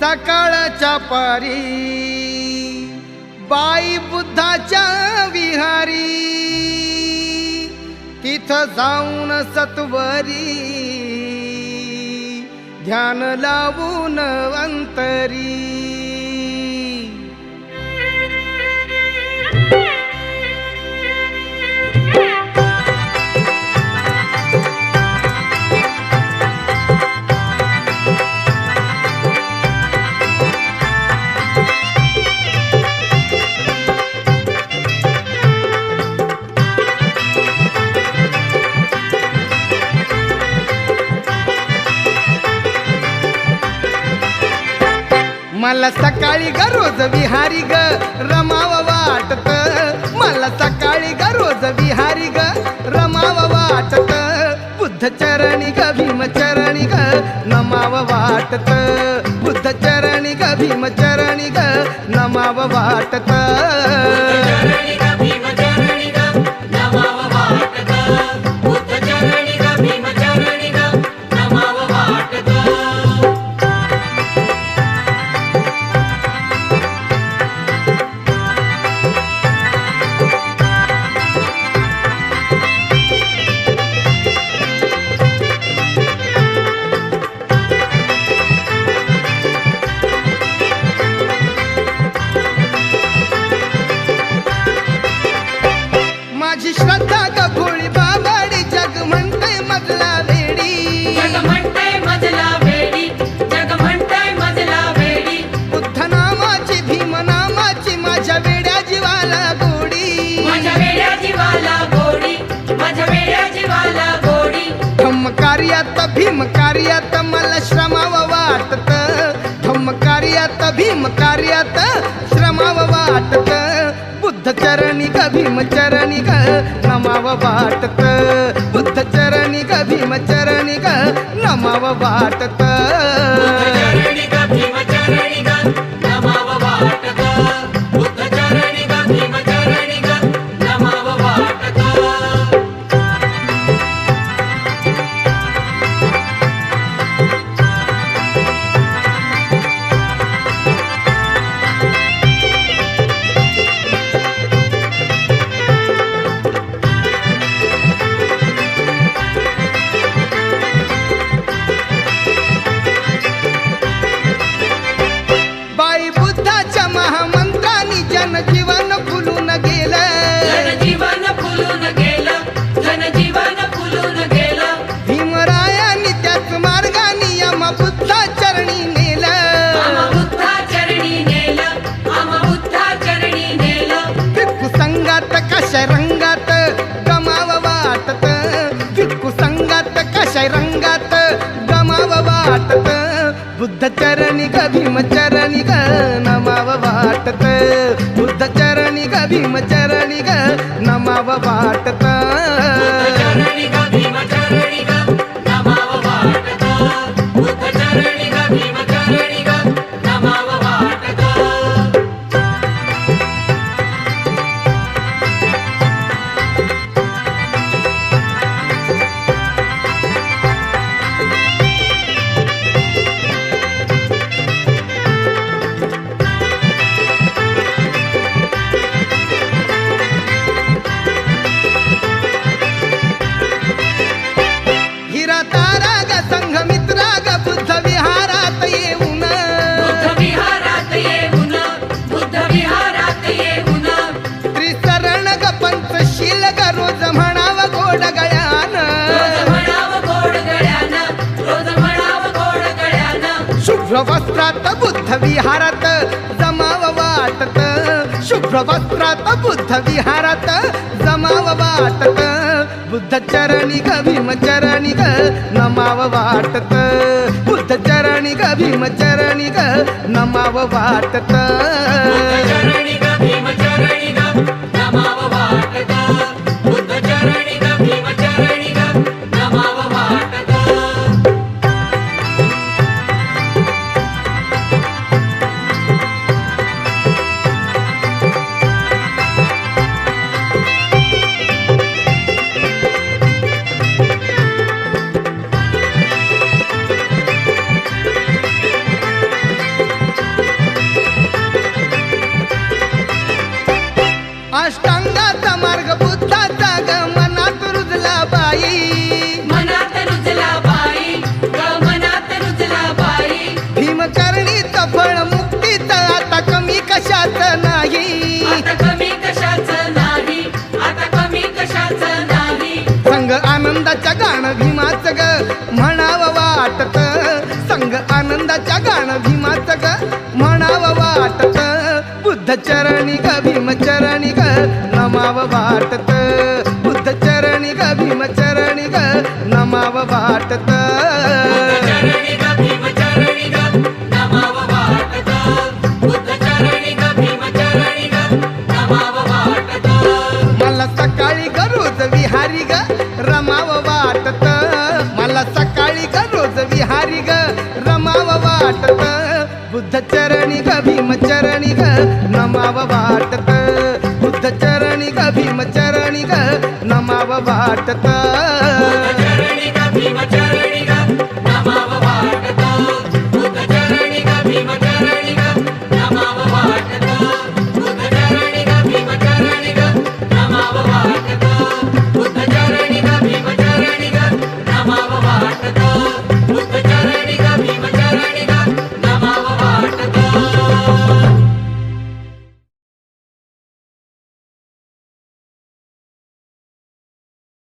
सकाळच्या पारी बाई बुद्धाच्या विहारी. तिथं जाऊन सत्वरी ध्यान लावून अंतरी. मला सकाळी ग रोज विहारी ग. रमाव वाटत. मला सकाळी ग रोज विहारी ग. रमाव वाटत. बुद्ध चरणी ग भीम चरणी ग. नमाव वाटत. बुद्ध चरणी ग भीम चरणी ग. नमाव वाटत. कार्यात भीम कार्यात मला श्रमाव वाटत. धम्म कार्यात भीम कार्यात श्रमाव वाटत. बुद्ध चरणी ग भीम चरणी ग नमाव वाटत. बुद्ध चरणी ग भीम चरणी ग नमाव वाटत. रंगात गमाव वाटत. भिक्खू संगात कशा रंगात गमाव वाटत. बुद्ध चरणी ग भीम चरणी ग नमाव वाटत. बुद्ध चरणी ग भीम चरणी ग नमाव वाटत. शुभ्र वस्त्रात बुद्ध विहारात जमाव वाटत शुभ्र वस्त्रात बुद्ध विहारात जमाव वाटत बुद्ध चरणी ग भीम चरणी ग नमाव वाटत बुद्ध चरणी ग भीम चरणी ग नमाव वाटत संग आनंदाच्या गाणं भीमाच ग म्हणावं वाटत. संग आनंदाच्या गाणं भीमाच ग म्हणावं वाटत. बुद्ध चरणी ग भीम चरणी ग नमाव वाटत. बुद्ध चरणी ग भीम चरणी ग नमाव वाटत. चरणी ग भीमचरणी ग नमाव वाटत. बुद्ध चरणी ग भीमचरणी ग नमाव वाटत. Oh